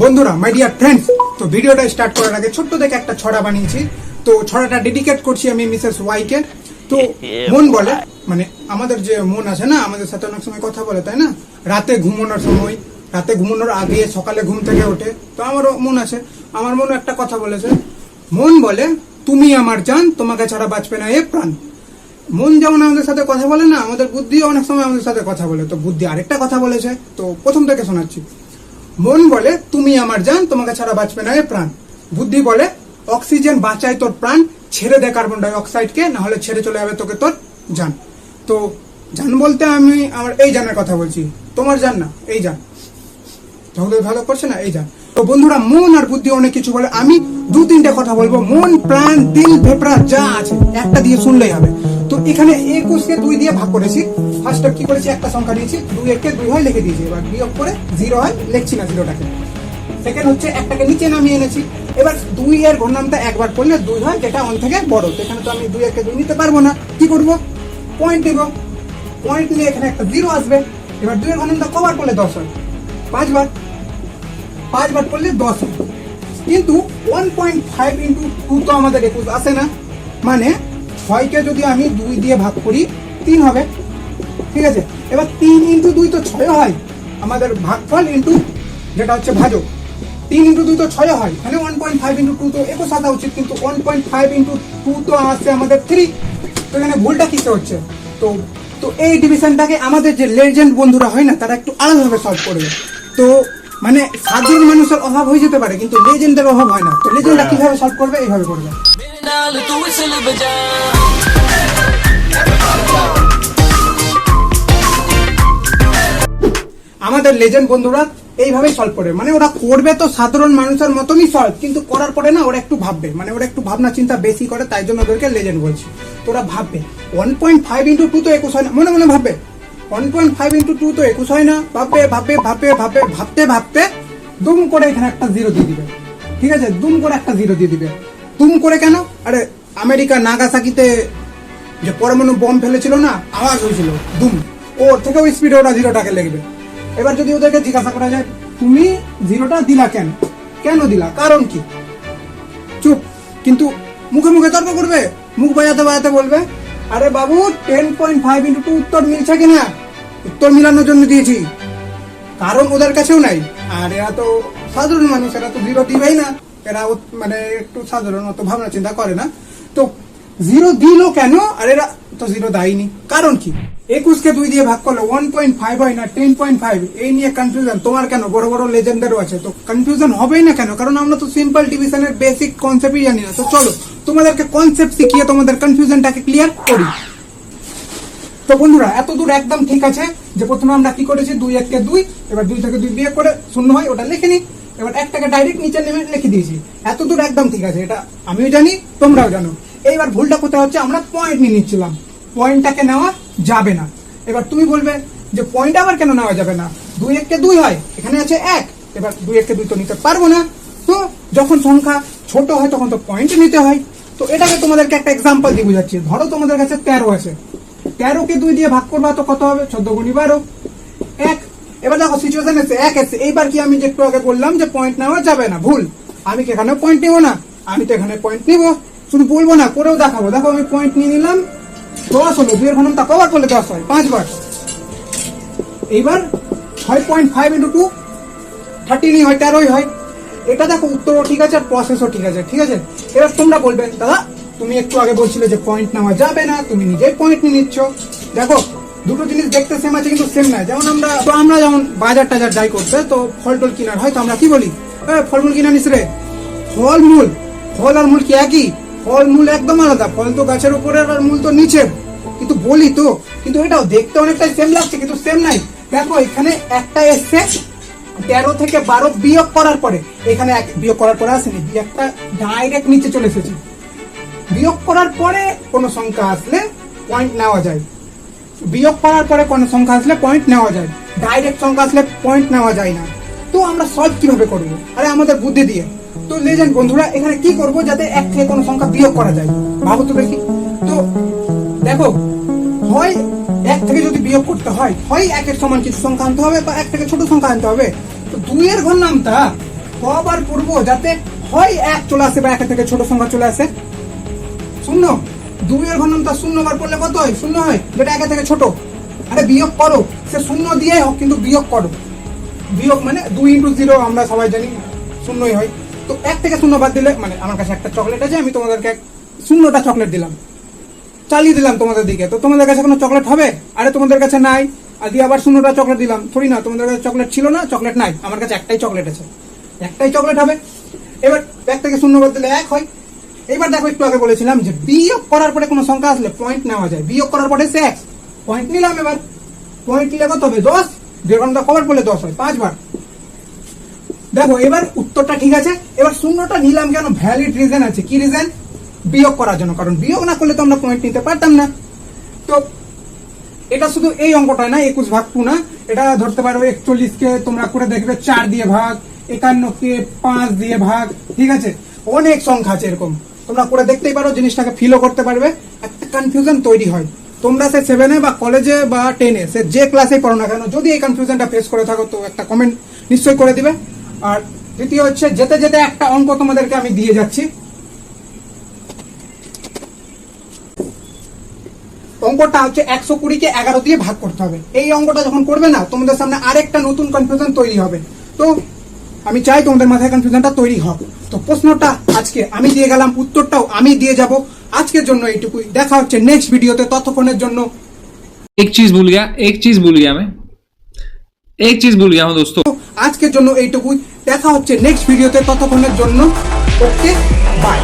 বন্ধুরা my dear friends তো ভিডিওটা স্টার্ট করার আগে ছোট্ট দেখে একটা ছড়া বানিয়েছি। তো ছড়াটা ডেডিকেট করছি আমি মিসেস ওয়াইকে তো মন বলে মানে আমাদের যে মন আছে না, আমাদের সাথে অনেক সময় কথা বলে, তাই না? রাতে ঘুমানোর সময়, রাতে ঘুমানোর আগে সকালে ঘুম থেকে ওঠে। তো আমারও মন আছে। আমার মনে একটা কথা বলেছে। মন বলে, তুমি আমার জান, তোমাকে ছাড়া বাঁচবে না এ প্রাণ। মন যেমন আমাদের সাথে কথা বলে না, আমাদের বুদ্ধিও অনেক সময় আমাদের সাথে কথা বলে। তো বুদ্ধি আরেকটা কথা বলেছে। তো প্রথম থেকে শোনাচ্ছি। মন বলে, তুমি আমার যান তোমাকে ছাড়া বাঁচবে না এ প্রাণ। বুদ্ধি বলে, অক্সিজেন বাঁচায় তোর প্রাণ, ছেড়ে দে কার্বন ডাই অক্সাইডকে না হলে ছেড়ে চলে যাবে তোকে তোর যান তো যান বলতে আমি আমার এই জানের কথা বলছি। তোমার জান না, এই যান ভালো করছে না, এই যান তো বন্ধুরা, মন আর বুদ্ধি অনেক কিছু বলে, আমি দু তিনটে কথা বলব। মন, প্রাণ, দিল ভেপরা যা আছে, একটা দিয়ে শুনলেই হবে। এখানে একুশকে দুই দিয়ে ভাগ করেছি। ফার্স্ট কি করেছি? একটা সংখ্যা দিয়েছি, দুই একে দুই হয় লিখে দিয়েছি। এবার বিয়োগ করে জিরো হয়, লিখছি না জিরোটাকে সেকেন্ড হচ্ছে একটাকে নিচে নামিয়ে এনেছি। এবার দুই এর ঘূর্ণামটা একবার করলে দুই হয়, যেটা অন থেকে বড়। তো এখানে তো আমি দুই একে দুই নিতে পারব না। কি করব? পয়েন্ট নিব। পয়েন্ট নিয়ে এখানে একটা জিরো আসবে। এবার দুই এর ঘূর্ণামটা কভার করলে দশ হয়। পাঁচবার। পাঁচবার করলে দশ হয়। কিন্তু one point five into two তো আমাদের একুশ আসে না। মানে ছয়কে যদি আমি দুই দিয়ে ভাগ করি তিন হবে। ঠিক আছে? এবার তিন ইন্টু দুই তো ছয় হয়। আমাদের ভাগফল ইন্টু যেটা হচ্ছে ভাজক। তিন ইন্টু দুই তো ছয় হয়। তাহলে one point five into two তো একুশ আসা উচিত কিন্তু one point five into two তো আসছে আমাদের থ্রি তো এখানে ভুলটা কিসে হচ্ছে? তো তো এই ডিভিশনটাকে আমাদের যে লেজেন্ড বন্ধুরা হয় না তারা একটু আলাদাভাবে সলভ করবে। তো মানে সাধারণ মানুষের অভাব হয়ে যেতে পারে কিন্তু লেজেন্ডের অভাব হয় না। তো লেজেন্ডটা কীভাবে সলভ করবে? এইভাবে করবে। ਨਾਲ ਤੂੰ ਵਿਸਲ ਵਜਾ আমাদের লেজেন্ড বন্ধুরা এইভাবেই সলভ করে মানে ওরা করবে তো সাধারণ মানুষের মতনই সলভ কিন্তু করার পরে না ওরা একটু ভাববে মানে ওরা একটু ভাবনা চিন্তা বেশি করে তাই জন্য ওদেরকে লেজেন্ড বলছি তো ওরা ভাববে one point five into two তো একুশ হয় না মনে মনে ভাববে one point five into two তো একুশ হয় না ভাববে ভাববে ভাববে ভাববে ভাবতে ভাবতে দুম করে এখানে একটা জিরো দিয়ে দিবে ঠিক আছে দুম করে একটা জিরো দিয়ে দিবে দুম করে কেন? আরে, আমেরিকা নাগাসাকিতে যে পরমাণু বম ফেলেছিল না, আওয়াজ হয়েছিল, দুম। ওর থেকেও স্পিডে ওরা জিরোটাকে লিখবে এবার যদি ওদেরকে জিজ্ঞাসা করা যায়, তুমি জিরোটা দিলা কেন? কেন দিলা? কারণ কি? চুপ। কিন্তু মুখে মুখে তর্ক করবে, মুখ বাজাতে বাজাতে বলবে, আরে বাবু ten point five into two উত্তর মিলছে কিনা? উত্তর মিলানোর জন্য দিয়েছি। কারণ ওদের কাছেও নাই। আর এরা তো সাধারণ মানুষ, এরা তো জিরো দিবেই না। এরা মানে একটু সাধারণ অত ভাবনা চিন্তা করে না। তো জিরো দিল কেন? আর এরা তো জিরো দেয়নি কারণ কি? একুশকে দুই দিয়ে ভাগ করলে ওয়ান পয়েন্ট ফাইভ হয় না টেন পয়েন্ট ফাইভ এই নিয়ে কনফিউশন তোমার কেন? বড় বড় লেজেন্ডারও আছে। তো কনফিউশন হবেই না কেন? কারণ আমরা তো সিম্পল ডিভিশনের বেসিক কনসেপ্টই জানি না। তো চলো, তোমাদেরকে কনসেপ্ট শিখিয়ে তোমাদের কনফিউশনটাকে ক্লিয়ার করি। তো বন্ধুরা এত দূর একদম ঠিক আছে যে প্রথমে আমরা কি করেছি? দুই এককে দুই, এবার দুই থেকে দুই বিয়ে করে শূন্য হয়, ওটা লিখে নি এবার একটাকে ডাইরেক্ট নিচে নেমে লিখে দিয়েছি। এত দূর একদম ঠিক আছে, এটা আমিও জানি, তোমরাও জানো। এইবার ভুলটা কোথায় হচ্ছে, আমরা পয়েন্ট নিয়ে নিচ্ছিলাম। পয়েন্টটাকে নেওয়া যাবে না। এবার তুমি বলবে যে পয়েন্ট আবার কেন নেওয়া যাবে না? দুই এককে দুই হয়, এখানে আছে এক। এবার দুই এককে দুই তো নিতে পারব না। তো যখন সংখ্যা ছোট হয়, তখন তো পয়েন্ট নিতে হয়। তো এটাকে তোমাদেরকে একটা এক্সাম্পল দিয়ে বুঝাচ্ছি। ধরো তোমাদের কাছে তেরো আছে। তেরোকে দুই দিয়ে ভাগ করবা তো কত হবে? চোদ্দ গুণি বারো। এক এবার দেখো সিচুয়েশন এসে এক এসে এইবার কি আমি যে একটু আগে বললাম যে পয়েন্ট নেওয়া যাবে না? ভুল। আমি কি এখানে পয়েন্ট নেব না? আমি তো এখানে পয়েন্ট নিবো। শুধু বলব না, করেও দেখাবো। দেখো, আমি পয়েন্ট নিয়ে নিলাম। দশ হলো। দুইয়ের ঘনটা কবার করলে দশ হয়। পাঁচবার। এইবার ছয় পয়েন্ট ফাইভ ইন্টু টু থার্টিনই হয়, তেরোই হয়। এটা দেখো, উত্তরও ঠিক আছে আর প্রসেসও ঠিক আছে। ঠিক আছে? এবার তোমরা বলবে, দাদা, তুমি একটু আগে বলছিলে যে পয়েন্ট নেওয়া যাবে না। তুমি নিজেই পয়েন্ট নিয়ে নিচ্ছ। দেখো দুটো জিনিস দেখতে সেম আছে, কিন্তু সেম না যেমন আমরা তো আমরা যেমন বাজার টাজার যাই করতে, তো ফল টল কিনার হয়, তো আমরা কি বলি? ফলমূল কিনে নিস রে। ফলমূল। ফল আর মূল কি একই? ফল মূল একদম আলাদা। ফল তো গাছের উপরে আর মূল তো নিচে। কিন্তু বলি তো, কিন্তু এটাও দেখতে অনেকটাই সেম লাগছে, কিন্তু সেম নাই। দেখো, এখানে একটা এসছে, তেরো থেকে বারো বিয়োগ করার পরে। এখানে এক বিয়োগ করার পরে আসেনি বিয়োগটা ডাইরেক্ট নিচে চলে এসেছে। বিয়োগ করার পরে কোনো সংখ্যা আসলে পয়েন্ট নেওয়া যায়। বিয়োগ করার পরে কোনো সংখ্যা আসলে পয়েন্ট নেওয়া যায়। ডাইরেক্ট সংখ্যা আসলে পয়েন্ট নেওয়া যায় না। তো আমরা সলভ কীভাবে করব? আরে আমাদের বুদ্ধি দিয়ে। তো লেজেন্ড বন্ধুরা, এখানে কি করব যাতে এক থেকে কোনো সংখ্যা বিয়োগ করা যায়? ভাবো তো দেখি। তো দেখো, হয় এক থেকে যদি বিয়োগ করতে হয় হয় একের সমান কিছু সংখ্যা আনতে হবে বা এক থেকে ছোট সংখ্যা আনতে হবে। তো দুইয়ের ঘর নামটা কবার করব যাতে হয় এক চলে আসে বা একের থেকে ছোট সংখ্যা চলে আসে। শূন্য? দুইয়ের ঘনমতা শূন্য বার করলে কত হয়? শূন্য হয়। যেটা একের থেকে ছোট। আরে বিয়োগ করো। সে শূন্য দিয়ে হোক, কিন্তু বিয়োগ করো। বিয়োগ মানে দুই ইন্টু জিরো আমরা সবাই জানি শূন্যই হয়। তো এক থেকে শূন্য বাদ দিলে মানে আমার কাছে একটা চকলেট আছে, আমি তোমাদেরকে শূন্যটা চকলেট দিলাম। চালিয়ে দিলাম তোমাদের দিকে। তো তোমাদের কাছে কোনো চকলেট হবে? আরে তোমাদের কাছে নাই। আর দিয়ে আবার শূন্যটা চকলেট দিলাম। থরি না, তোমাদের কাছে চকলেট ছিল না চকলেট নাই। আমার কাছে একটাই চকলেট আছে। একটাই চকলেট হবে। এবার এক থেকে শূন্য বাদ দিলে এক হয়। এবার দেখো একটু আগে বলেছিলাম যে বিয়োগ করার পরে কোনো সংখ্যা আসলে পয়েন্ট নেওয়া যায়। বিয়োগ করার পরে সে এক্স পয়েন্ট নিলাম এবার। পয়েন্ট নিলে কত হবে? দশ। দেড় ঘণ্টা কবার পড়লে দশ হয়। পাঁচবার। দেখো, এবার উত্তরটা ঠিক আছে। এবার শূন্যটা নিলাম কেন? ভ্যালিড রিজন আছে। কি রিজন বিয়োগ করার জন্য। কারণ বিয়োগ না করলে তো আমরা পয়েন্ট নিতে পারতাম না। তো এটা শুধু এই অঙ্কটা না, একুশ ভাগ টু না। এটা ধরতে পারো, একচল্লিশ কে তোমরা করে দেখবে, চার দিয়ে ভাগ, একান্ন কে পাঁচ দিয়ে ভাগ। ঠিক আছে? অনেক সংখ্যা আছে এরকম। তোমরা করে দেখতেই পারো, জিনিসটাকে ফিলও করতে পারবে। একটা কনফিউশন তৈরি হয়। তোমরা সে সেভেনে বা কলেজে বা টেনে সে যে ক্লাসে পড়ো না কেন, যদি এই কনফিউশনটা ফেস করে থাকো, তো একটা কমেন্ট নিশ্চয়ই করে দিবে। আর দ্বিতীয় হচ্ছে, যেতে যেতে একটা অঙ্ক তোমাদেরকে আমি দিয়ে যাচ্ছি। অঙ্কটা হচ্ছে একশো কুড়িকে এগারো দিয়ে ভাগ করতে হবে। এই অঙ্কটা যখন করবে না, তোমাদের সামনে আরেকটা নতুন কনফিউশন তৈরি হবে। তো আমি চাই তোমাদের মাথায় কনফিউশনটা তৈরি হোক। তো প্রশ্নটা আজকে আমি দিয়ে গেলাম উত্তরটাও আমি দিয়ে যাব আজকের জন্য এইটুকুই দেখা হচ্ছে নেক্সট ভিডিওতে ততক্ষণের জন্য एक चीज भूल गया एक चीज भूल गया मैं एक चीज भूल गया हूँ दोस्तों আজকের জন্য এইটুকুই দেখা হচ্ছে নেক্সট ভিডিওতে ততক্ষণের জন্য ওকে বাই